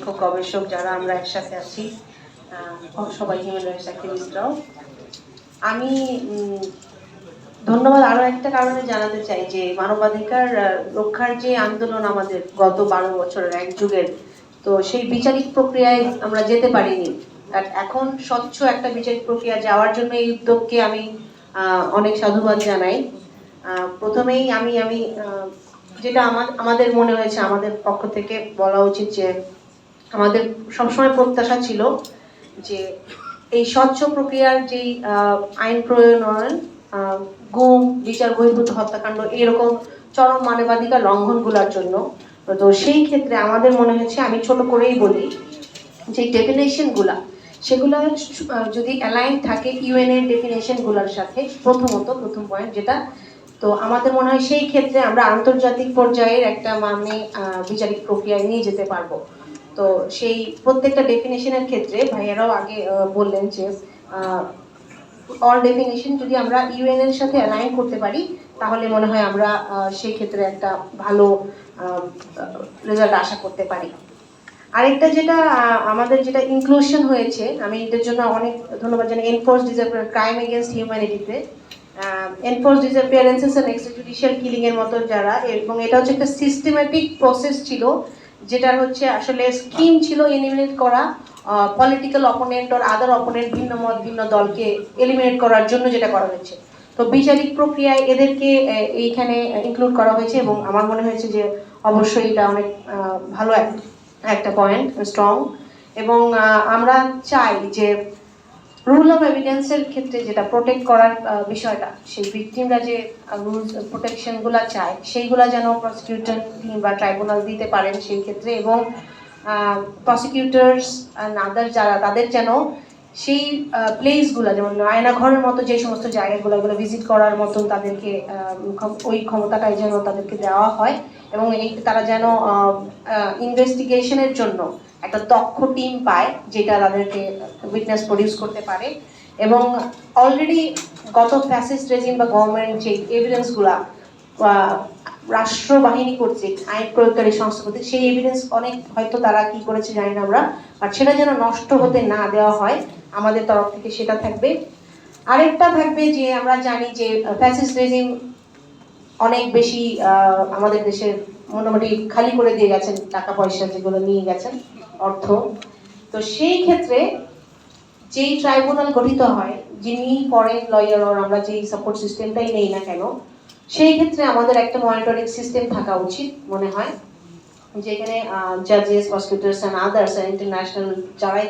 শিক্ষক, গবেষক যারা আমরা একসাথে আছি সবাই হিউম্যান রাইটস অ্যাক্টিভিস্টরাও আমি ধন্যবাদ আরও একটা কারণে জানাতে চাই যে মানবাধিকার রক্ষার যে আন্দোলন আমাদের গত বারো বছরের এক যুগের, তো সেই বিচারিক প্রক্রিয়ায় আমরা যেতে পারিনি। এখন স্বচ্ছ একটা বিচারিক প্রক্রিয়া যাওয়ার জন্য এই উদ্যোগকে আমি অনেক সাধুবাদ জানাই। প্রথমেই আমি আমি যেটা আমার আমাদের মনে হয়েছে, আমাদের পক্ষ থেকে বলা উচিত যে আমাদের সবসময় প্রত্যাশা ছিল যে এই স্বচ্ছ প্রক্রিয়ার যেই আইন প্রণয়ন গুম, বিচার বহির্ভূত হত্যাকাণ্ড এরকম চরম মানবাধিকার লঙ্ঘনগুলোর জন্য, তো সেই ক্ষেত্রে আমাদের মনে হয়েছে আমি ছোট করেই বলি, যে ডেফিনেশনগুলা, সেগুলো যদি অ্যালাইন থাকে ইউএন এর সাথে, প্রথমত প্রথম পয়েন্ট যেটা, তো আমাদের মনে হয় সেই ক্ষেত্রে আমরা আন্তর্জাতিক পর্যায়ের একটা মানে বিচারিক প্রক্রিয়ায় নিয়ে যেতে পারব। তো সেই প্রত্যেকটা ডেফিনেশনের ক্ষেত্রে ভাইয়ারাও আগে বললেন যে অল ডেফিনেশন যদি আমরা ইউএন এর সাথে অ্যালাইন করতে পারি, তাহলে মনে হয় আমরা সেই ক্ষেত্রে একটা ভালো রেজাল্ট আশা করতে পারি। আরেকটা যেটা আমাদের যেটা ইনক্লুশন হয়েছে, আমি এটার জন্য অনেক ধন্যবাদ জানাই enforce disappear crime against হিউম্যানিটিতে enforce disappearances and extrajudicial killing এর মতো যারা, এবং এটা হচ্ছে একটা সিস্টেম্যাটিক প্রসেস ছিল যেটা হচ্ছে আসলে স্কিম ছিল এলিমিনেট করা পলিটিক্যাল অপোনেন্ট আর আদার অপোনেন্ট ভিন্ন মত, ভিন্ন দলকে এলিমিনেট করার জন্য যেটা করা হয়েছে। তো বিচারিক প্রক্রিয়ায় এদেরকে এইখানে ইনক্লুড করা হয়েছে এবং আমার মনে হয়েছে যে অবশ্যই এটা অনেক ভালো একটা পয়েন্ট স্ট্রং এবং আমরা চাই যে রুল অফ এভিডেন্সের ক্ষেত্রে যেটা প্রোটেক্ট করার বিষয়টা, সেই ভিকটিমরা যে রুলস প্রোটেকশনগুলো চায়, সেইগুলা যেন প্রসিকিউটর কিংবা ট্রাইব্যুনাল দিতে পারেন সেই ক্ষেত্রে এবং প্রসিকিউটার্স আদার যারা, তাদের যেন সেই প্লেসগুলো যেমন আয়নাঘরের মতো যে সমস্ত জায়গাগুলো, এগুলো ভিজিট করার মতন তাদেরকে ওই ক্ষমতাটাই যেন তাদেরকে দেওয়া হয় এবং এই তারা যেন ইনভেস্টিগেশনের জন্য একটা দক্ষ টিম পায়, যেটা তাদেরকে উইটনেস প্রডিউস করতে পারে এবং অলরেডি গত ফ্যাসিস্ট রেজিম বা গভর্নমেন্ট যে এভিডেন্সগুলা রাষ্ট্রবাহিনী কর্তৃক আইন প্রয়োগকারী সংস্থা কর্তৃক, সেই এভিডেন্স অনেক হয়তো তারা কি করেছে জানি না আমরা আর সেটা যেন নষ্ট হতে না দেওয়া হয়, আমাদের তরফ থেকে সেটা থাকবে। আরেকটা থাকবে যে আমরা জানি যে ফ্যাসিস্ট রেজিম অনেক বেশি আমাদের দেশের মোটামুটি খালি করে দিয়ে গেছেন টাকা পয়সা যেগুলো নিয়ে গেছেন, অর্থ। তো সেই ক্ষেত্রে যেই ট্রাইব্যুনাল গঠিত হয়, যিনি ফরেন লয়ার আমরা যেই সাপোর্ট সিস্টেমটাই নেই না কেন সেই ক্ষেত্রে আমাদের একটা মনিটরিং সিস্টেম থাকা উচিত, মনে হয়। যেখানে জাজেস প্রসিকিউটার্স অ্যান্ড আদার্স ইন্টারন্যাশনাল যারাই